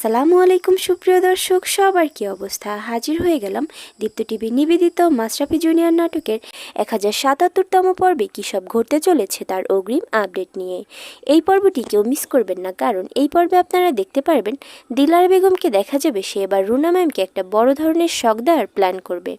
আসসালামু আলাইকুম, সুপ্রিয় দর্শক, সবার কি অবস্থা? হাজির হয়ে গেলাম দীপ্ত টিভি নিবেদিত মাশরাফি জুনিয়র নাটকের এক হাজার সাতাত্তরতম পর্বে কী সব ঘটতে চলেছে তার অগ্রিম আপডেট নিয়ে। এই পর্বটি কেউ মিস করবেন না, কারণ এই পর্বে আপনারা দেখতে পারবেন দিলার বেগমকে দেখা যাবে সে এবার রুনা ম্যামকে একটা বড় ধরনের শখ দেওয়ার প্ল্যান করবে।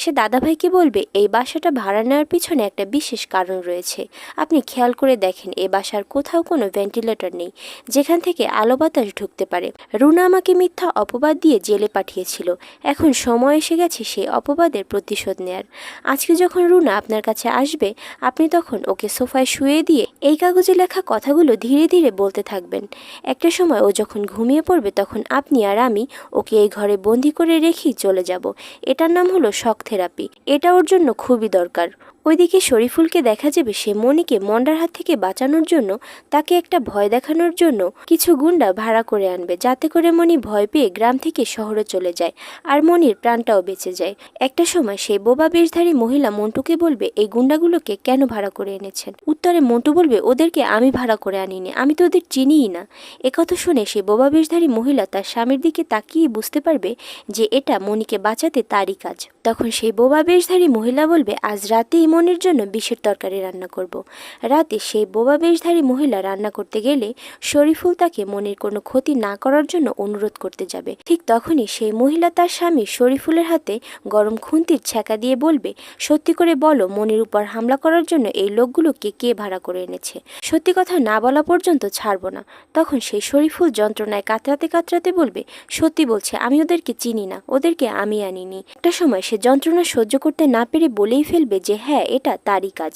সে দাদাভাইকে বলবে, এই বাসাটা ভাড়া নেওয়ার পিছনে একটা বিশেষ কারণ রয়েছে। আপনি খেয়াল করে দেখেন এই বাসার কোথাও কোনো ভেন্টিলেটর নেই, যেখান থেকে আলো বাতাস ঢুকতে পারে। রুনা আমাকে মিথ্যা অপবাদ দিয়ে জেলে পাঠিয়েছিল। এখন সময় এসে গেছে সেই অপবাদের প্রতিশোধ নেয়ার। আজকে যখন রুনা আপনার কাছে আসবে, আপনি তখন ওকে সোফায় শুয়ে দিয়ে এই কাগজে লেখা কথাগুলো ধীরে ধীরে বলতে থাকবেন। একটা সময় ও যখন ঘুমিয়ে পড়বে, তখন আপনি আর আমি ওকে এই ঘরে বন্দি করে রেখেই চলে যাব। এটার নাম হলো শক থেরাপি। এটা ওর জন্য খুবই দরকার। ওইদিকে শরীফুলকে দেখা যাবে সে মনিকে মন্ডার হাত থেকে বাঁচানোর জন্য, তাকে একটা ভয় দেখানোর জন্য কিছু গুন্ডা ভাড়া করে আনবে, যাতে করে মনি ভয় পেয়ে গ্রাম থেকে শহরে চলে যায় আর মনির প্রাণটাও বেঁচে যায়। একটা সময় সেই বোবা বেশধারী মহিলা মন্টুকে বলবে, এই গুন্ডাগুলোকে কেন ভাড়া করে এনেছেন? উত্তরে মন্টু বলবে, ওদেরকে আমি ভাড়া করে আনিনি, আমি তো ওদের চিনিই না। একথা শুনে সেই বোবা বেশধারী মহিলা তার স্বামীর দিকে তাকিয়ে বুঝতে পারবে যে এটা মনিকে বাঁচাতে তারই কাজ। তখন সেই বোবা বেশধারী মহিলা বলবে, আজ রাতেই মনির জন্য বিষের তরকারি রান্না করব। রাতে সেই বোবা বেশধারী মহিলা রান্না করতে গেলে শরীফুল তাকে মনির কোনো ক্ষতি না করার জন্য অনুরোধ করতে যাবে। ঠিক তখনই সেই মহিলা তার স্বামী শরীফুলের হাতে গরম খুন্তির ছ্যাঁকা দিয়ে বলবে, সত্যি করে বলো, মনির উপর হামলা করার জন্য এই লোকগুলোকে কে ভাড়া করে এনেছে? সত্যি কথা না বলা পর্যন্ত ছাড়বো না। তখন সেই শরীফুল যন্ত্রণায় কাতরাতে কাতরাতে বলবে, সত্যি বলছে, আমি ওদেরকে চিনি না, ওদেরকে আমি আনিনি। একটা সময় সে যন্ত্রণা সহ্য করতে না পেরে বলেই ফেলবে যে হ্যাঁ এটা তারই কাজ।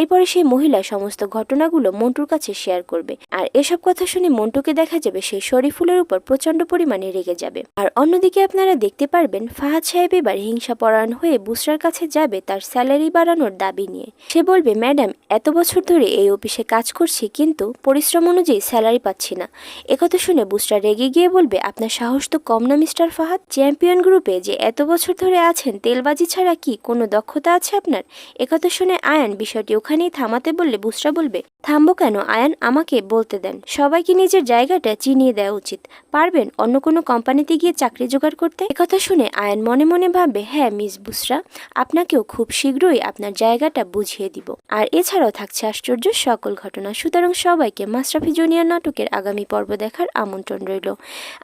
এরপরে সেই মহিলা সমস্ত ঘটনাগুলো মন্টুর কাছে শেয়ার করবে। আর এসব কথা শুনে মন্টুকে দেখা যাবে সেই শরীফুলের উপর প্রচণ্ড পরিমাণে রেগে যাবে। আর অন্যদিকে আপনারা দেখতে পারবেন, ফাহাদ সাহেব এবার হিংসা পরায়ণ হয়ে বুসরার কাছে যাবে তার স্যালারি বাড়ানোর দাবি নিয়ে। সে বলবে, ম্যাডাম, এত বছর ধরে এই অফিসে কাজ করছি, কিন্তু পরিশ্রম অনুযায়ী স্যালারি পাচ্ছি না। একথা শুনে বুসরা রেগে গিয়ে বলবে, আপনার সাহস তো কম না, মিস্টার ফাহাদ। চ্যাম্পিয়ন গ্রুপে যে এত বছর ধরে আছেন, তেলবাজি ছাড়া কি কোনো দক্ষতা আছে আপনার? একথা শুনে, আয়ান, বিষয়টি ওখানেই থামাতে বললে বুসরা বলবে, থামবো কেন? আয়ান, আমাকে বলতে দেন। সবাইকে নিজের জায়গাটা চিনিয়ে দেওয়া উচিত। পারবেন অন্য কোনো কোম্পানিতে গিয়ে চাকরি জোগাড় করতে একথা শুনে, আয়ান মনে মনে ভাববে হ্যাঁ মিস বুসরা, আপনাকেও খুব শীঘ্রই আপনার জায়গাটা বুঝিয়ে দিব। আর এছাড়াও থাকছে আশ্চর্য সকল ঘটনা। সুতরাং সবাইকে মাশরাফি জুনিয়র নাটকের আগামী পর্ব দেখার আমন্ত্রণ রইল।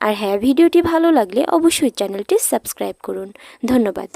আর হ্যাঁ ভিডিওটি ভালো লাগলে অবশ্যই চ্যানেলটি সাবস্ক্রাইব করুন। ধন্যবাদ।